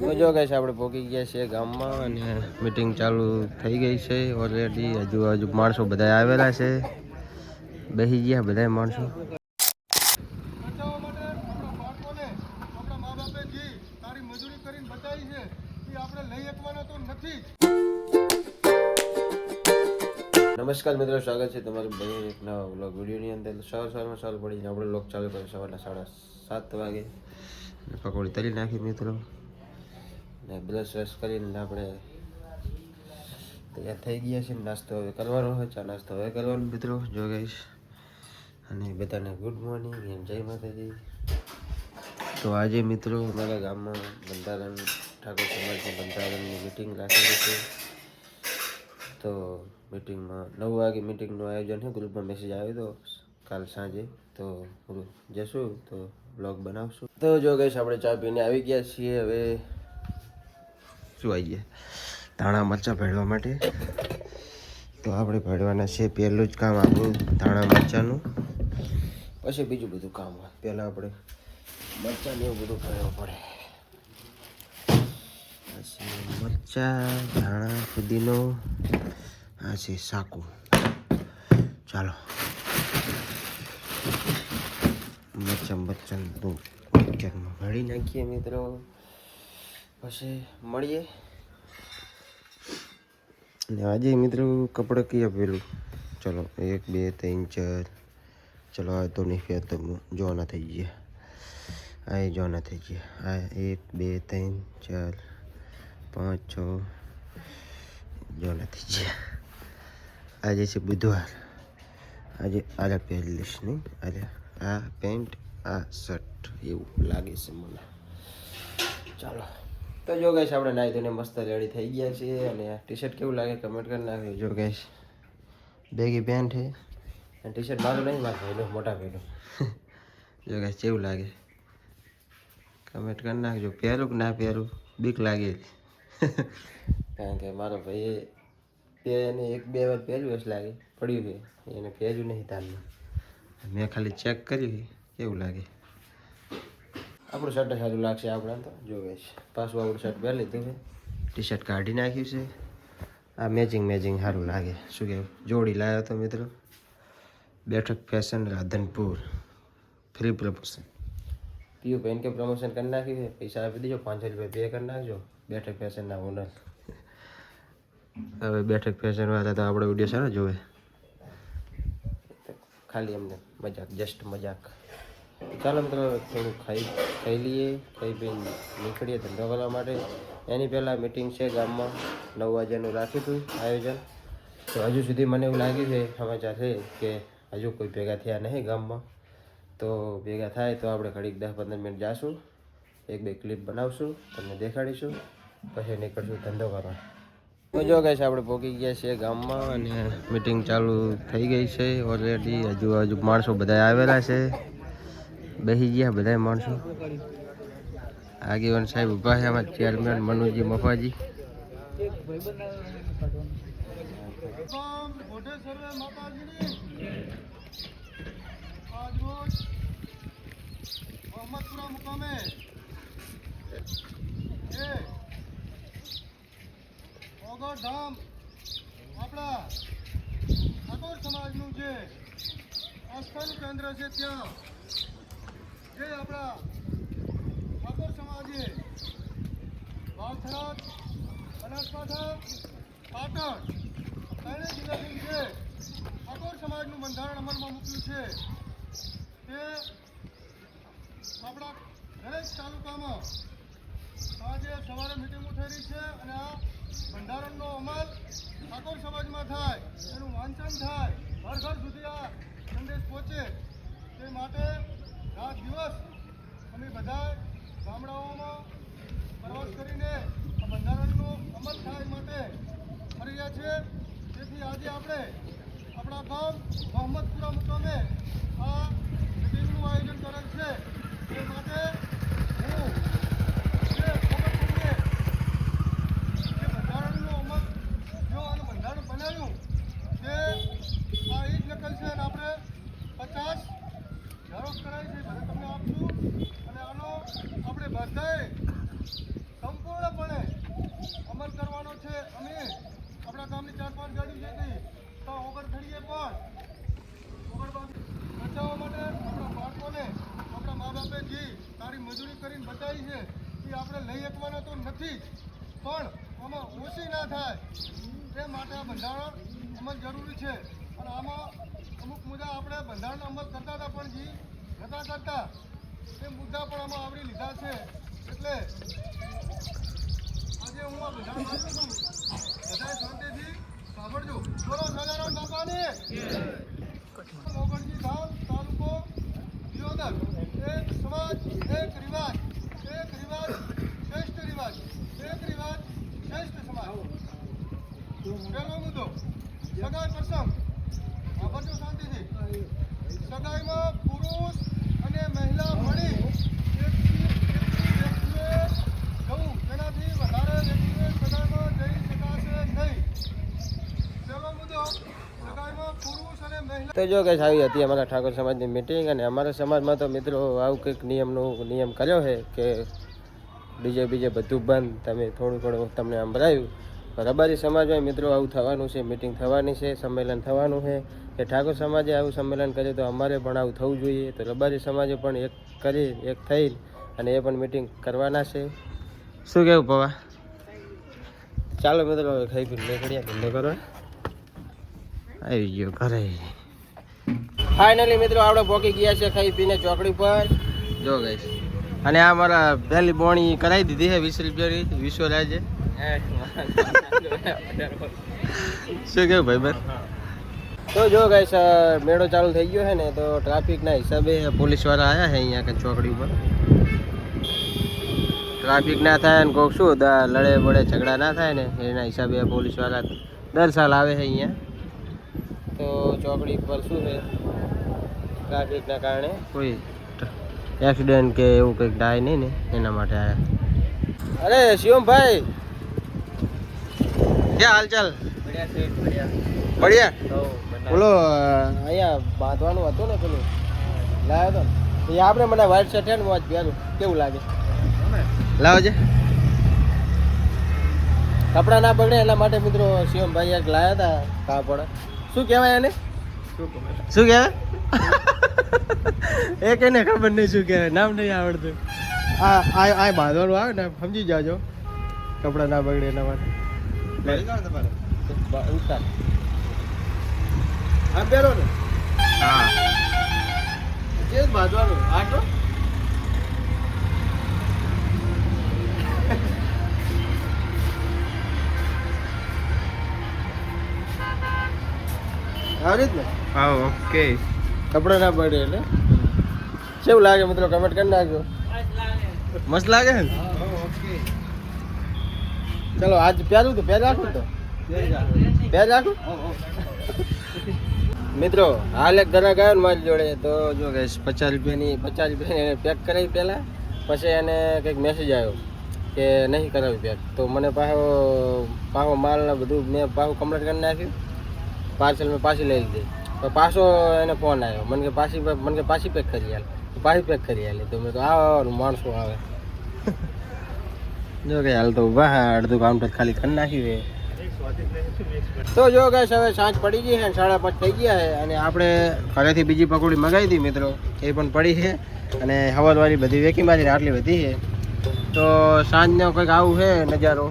તો જો છે આપણે પહોંચી ગયા છીએ ગામમાં અને મીટિંગ ચાલુ થઈ ગઈ છે ઓલરેડી હજુ હજુ માણસો બધા આવેલા છે. બેસી ગયા બધા માણસો. નમસ્કાર મિત્રો, સ્વાગત છે તમારું ભાઈ એક નવા વ્લોગ વિડીયોની અંદર. સવાર સવારમાં ચાલુ પડીને આપણે લોક ચાલુ કર્યો સવારના સાડા સાત વાગે. પકોડી તરી નાખી મિત્રો. ને બ્રશ વ્રશ કરીને આપણે તૈયાર થઈ ગયા છે નાસ્તો હવે કરવાનો હોય, ચા નાસ્તો હવે કરવાનો. મિત્રો, જો ગઈશ અને બધાને ગુડ મોર્નિંગ એમ જય માતાજી. તો આજે મિત્રો અમારા ગામમાં બંધારણ, ઠાકોર સમાજની બંધારણની મિટિંગ રાખેલી છે. તો મિટિંગમાં નવ વાગે મિટિંગનું આયોજન છે. ગ્રુપમાં મેસેજ આવ્યો તો કાલ સાંજે. તો જશું, તો બ્લોગ બનાવશું. તો જો ગઈશ આપણે ચા પીને આવી ગયા છીએ. હવે શું આવી ગયા? ધાણા, મરચાં ભેળવા માટે. તો આપણે ભેળવાના છે. પહેલું જ કામ આપણું ધાણા, મરચાંનું. પછી બીજું બધું કામ હોય. પહેલાં આપણે મરચાંને એવું બધું ભરવું પડે. પછી મરચાં, ધાણા ફુદીનો. આ છે સાકું. ચાલો. મરચાં મરચાં બધું મરચાંમાં ભળી નાખીએ મિત્રો. પછી મળીએ. અને આજે મિત્રો કપડાં કઈ આપેલું ચલો, એક, બે, ત્રણ, ચાર. ચલો, આ તો નહીં ફેર તો જોવાના થઈ ગયા. આ એ જોવાના થઈ ગયા. આ એક, બે, ત્રણ, ચાર, પાંચ, છ, જોવાના થઈ ગયા. આજે છે બુધવાર. આજે આલે પહેરી લઈશ નહીં. આજે આ પેન્ટ, આ શર્ટ એવું લાગે છે મને. ચાલો. તો જો ગઈશ આપણે નાહી ધોઈને મસ્ત રેડી થઈ ગયા છીએ અને ટી શર્ટ કેવું લાગે કમેન્ટ કરી નાખ્યું જો ગઈશ બેગી પેન્ટ છે. અને ટી શર્ટ મારું નહીં, મારું ભાઈનું, મોટા ભાઈનું. જો ગઈશ કેવું લાગે? કમેન્ટ કરી નાખજો. પહેરું કે ના પહેરું? બીક લાગે. કારણ કે મારો ભાઈએ તે એને એક, બે વાર પહેર્યું હશે લાગે. પડ્યું છે. એને પહેર્યું નહીં તારમાં મેં ખાલી ચેક કર્યું કેવું લાગે? આપણું શર્ટ સારું લાગશે આપણે તો. જોવે છે. પાછું આપણું શર્ટ પહેરી લીધું છે. ટી શર્ટ કાઢી નાખ્યું છે. આ મેચિંગ મેચિંગ સારું લાગે. શું કહેવું જોડી લાવ્યો તો મિત્રો. બેઠક fashion Radhanpur. Free promotion P U pen કે પ્રમોશન કરી નાખ્યું છે. પૈસા આપી દેજો. પાંચસો રૂપિયા પે કરી નાખજો. બેઠક ફેશનના ઓનર હવે બેઠક ફેશન વાળા તો આપણે વીડિયો સારો જોવે. ખાલી એમને મજાક જસ્ટ મજાક. ચાલો મિત્રો, થોડું ખાઈ ખાઈ લઈએ. ખાઈ પીને નીકળીએ ધંધો કરવા માટે. એની પહેલાં મિટિંગ છે ગામમાં. નવ વાગ્યાનું રાખ્યું હતું આયોજન. તો હજુ સુધી મને એવું લાગ્યું છે, સમાચાર છે કે હજુ કોઈ ભેગા થયા નહીં ગામમાં. તો ભેગા થાય તો આપણે ઘડીક દસ પંદર મિનિટ જાશું. એક બે ક્લિપ બનાવશું, તમને દેખાડીશું, પછી નીકળશું ધંધો કરવા જો કહે છે આપણે પહોંચી ગયા છીએ ગામમાં અને મિટિંગ ચાલુ થઈ ગઈ છે ઓલરેડી હજુ હજુ માણસો બધા આવેલા છે. બેસી ગયા બધા માણસો. આગેવાન સાહેબ ઊભા છે અમારા ચેરમેન મનુજી મફાજી. આપણા ઠાકોર સમાજનું જે આસ્થાનું કેન્દ્ર છે ત્યાં જે આપણા ઠાકોર સમાજે વાલથરાદ બનાસકાંઠા, પાટણ ત્રણે જિલ્લાની જે ઠાકોર સમાજનું બંધારણ અમલમાં મૂક્યું છે. તે આપણા દરેક તાલુકામાં આજે સવારે મિટિંગો થઈ છે અને આ બંધારણનો અમલ ઠાકોર સમાજમાં થાય એનું વાંચન થાય, ઘર ઘર સુધી આ સંદેશ પહોંચે તે માટે રાત દિવસ અમે બધા ગામડાઓમાં પ્રવાસ કરીને આ બંધારણનો અમલ થાય માટે ફર્યા છે તેથી આજે આપણે આપણા ગામ મોહમ્મદપુરા મુકામે આ મિટિંગનું આયોજન કરેલ છે. તે માટે હું હતી તો ઓગણથળીએ પણ બચાવવા માટે આપણા બાળકોને આપણા મા બાપે જે સારી મજૂરી કરીને બચાવી છે, એ આપણે લઈ શકવાના તો નથી. પણ આમાં ઓછી ના થાય. તે માટે બંધારણ અમલ જરૂરી છે. અને આમાં અમુક મુદ્દા આપણે બંધારણ અમલ કરતા હતા પણ જે જતા કરતા. એ મુદ્દા પણ આમાં આવરી લીધા છે. એટલે આજે હું આ બંધારણ છું. બધા શાંતિથી સાંભળજો. બોલો સદારામ બાપાની. મોગણજી ધામ તાલુકો દિયોદર એક સમાજ એક રિવાજ શ્રેષ્ઠ રિવાજ એક રિવાજ શ્રેષ્ઠ સમાજ પહેલો મુદ્દો સગાઈ પ્રસંગ સાંભળજો શાંતિથી સગાઈમાં પુરુષ અને મહિલા મળી એકથી એકથી વ્યક્તિએ જવું તેનાથી વધારે વ્યક્તિએ સગાઈમાં જઈ શકાશે નહીં પહેલો મુદ્દો સગાઈમાં પુરુષ અને મહિલા તો જો કંઈ આવી હતી અમારા ઠાકોર સમાજની મિટિંગ અને અમારા સમાજમાં તો મિત્રો આવું કંઈક નિયમનું નિયમ કર્યો છે કે ડીજે બીજે બધું બંધ, તમે થોડું થોડું તમને સંભળાયું. રબારી સમાજમાં મિત્રો આવું થવાનું છે મિટિંગ થવાની છે, સંમેલન થવાનું છે. કે ઠાકોર સમાજે આવું સંમેલન કર્યું તો અમારે પણ આવું થવું જોઈએ. તો રબારી સમાજે પણ એક કરી, એક થઈ અને એ પણ મિટિંગ કરવાના છે. શું કેવું પવા ચાલો મિત્રો ખાઈ પી નીકળ્યા ધંધો કરો. આવી ગયો ઘરે. ફાઇનલી મિત્રો, આપણે પોકી ગયા છે ખાઈ પીને ચોકડી પર. જો ગઈશ અને આ મારા પહેલી બોણી કરાવી દીધી છે, વીસ રૂપિયાની. વિશ્વરાજે શું કેવું ભાઈ બસ? તો જો ગઈશ મેળો ચાલુ થઈ ગયો છે ને, તો ટ્રાફિકના હિસાબે પોલીસવાળા આવ્યા છે અહીંયા કે ચોકડી ઉપર. ટ્રાફિક ના થાય ને કોક શું લડે બળે ઝઘડા ના થાય ને, એના હિસાબે પોલીસવાળા દર સાલ આવે છે અહીંયા. તો ચોકડી પર શું છે? ટ્રાફિકના કારણે કોઈ એક્સિડન્ટ કે એવું કંઈક થાય નહીં ને એના માટે આવ્યા અરે શિવમભાઈ ક્યાં હાલચાલ બઢિયા બોલો. અહીંયા બાંધવાનું હતું ને પેલું. લાવ્યો તો ને. એ આપણે મને વ્હાઈટ શર્ટ ને મોજ પહેરું. કેવું લાગે? લાવો છે કપડાં ના બગડે એના માટે મિત્રો શિવમભાઈ એક લાવ્યા હતા કાપડ. શું કહેવાય એને? શું કહેવાય? એક એને ખબર નહીં શું કહેવાય નામ નહીં આવડતું. આ આ આ બાંધવાનું આવે ને સમજી જાજો કપડાં ના બગડે એના માટે. ને હા. જે જ બાંધવાનું આટલો? આવી રીત ને હા ઓકે. કપડાં ના પડે એટલે? કેવું લાગે મિત્રો? કમેન્ટ કરી નાખજો. મસ્ત લાગે ને? ચલો, આજ પહેરું તો પહેર રાખું તો? પહેર રાખું? મિત્રો, હાલ એક ઘરે ગયો ને મારી જોડે. તો જો કે પચાસ રૂપિયાની પચાસ રૂપિયાની એને પેક કરાવી પહેલાં. પછી એને કંઈક મેસેજ આવ્યો કે નહીં કરાવી પેક તો મને પાછો પાછો માલ બધું મેં પાછું કમ્પ્લેટ કરી નાખ્યું. પાર્સલ મેં પાછી લઈ લીધી. તો પાછો એને ફોન આવ્યો. મને કે પાછી મને કે પાછી પેક કરી આલ. પાછી પેક કરી આલી. તો મેં તો આવવાનું માણસો આવે. જો કે હાલ તો હા અડધું કાઉન્ટર ખાલી કરી નાખ્યું તો જો ગઈશ હવે સાંજ પડી ગઈ છે સાડા પાંચ થઈ ગયા છે અને આપણે ઘરેથી બીજી પકોડી મગાવી હતી મિત્રો. એ પણ પડી છે અને હવારવાળી બધી વેકીમાંથી આટલી બધી છે. તો સાંજનો કંઈક આવું છે નજારો.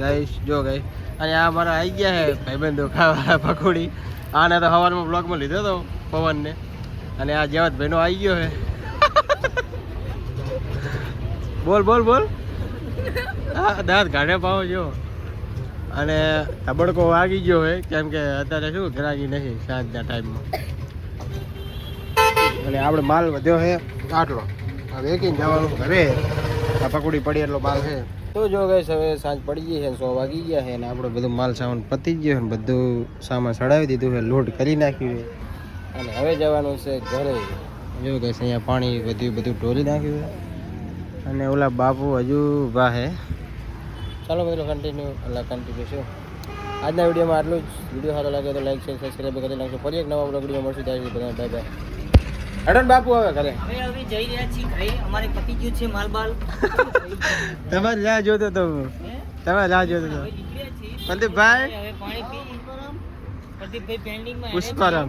ગાઈશ જો ગાઈશ અને આ મારા આવી ગયા છે ભાઈબંધો ખાવા પકોડી. આને તો સવારમાં બ્લોગમાં લીધો હતો પવનને. અને આ જેવત ભાઈનો આવી ગયો છે. બોલ બોલ બોલ. હા દાંત ગાઢે પાવો જો. અને તબડકો વાગી ગયો હોય કેમ કે અત્યારે શું ગ્રાહકી નથી સાંજના ટાઈમમાં. અને આપણે માલ વધ્યો છે આટલો. હવે વેકીને જવાનું ઘરે. આ પકોડી પડી એટલો માલ છે. તો જો ગઈ હવે સાંજ પડી ગઈ છે, સો વાગી ગયા છે અને આપણો બધું માલ સામાન પતી ગયો છે બધું સામાન ચડાવી દીધું છે, લોડ કરી નાખ્યું છે. અને હવે જવાનું છે ઘરે. જો ગઈ અહીંયા પાણી બધું બધું ઢોલી નાખ્યું છે. અને ઓલા બાપુ હજુ ઊભા છે. ચાલો મિત્રો કન્ટિન્યુ એટલે કન્ટિન્યુ શું આજના વિડીયોમાં આટલું જ. વીડિયો સારો લાગે તો લાઈક શેર સબસ્ક્રાઈબ કરી નાખશો ફરી એક નવા વીડિયો મળશું. ત્યાં સુધી બધા બાય બાય અડન બાપુ હવે ઘરે. હવે હવે જઈ રહ્યા છીએ ઘરે. અમારે પતી ગયું છે માલ બાલ તમારે રાહ જોતો તો. તમારે રાહ જોતો તો પ્રદીપભાઈ? હવે પાણી પી પ્રદીપભાઈ પેન્ડિંગમાં પુષ્પારામ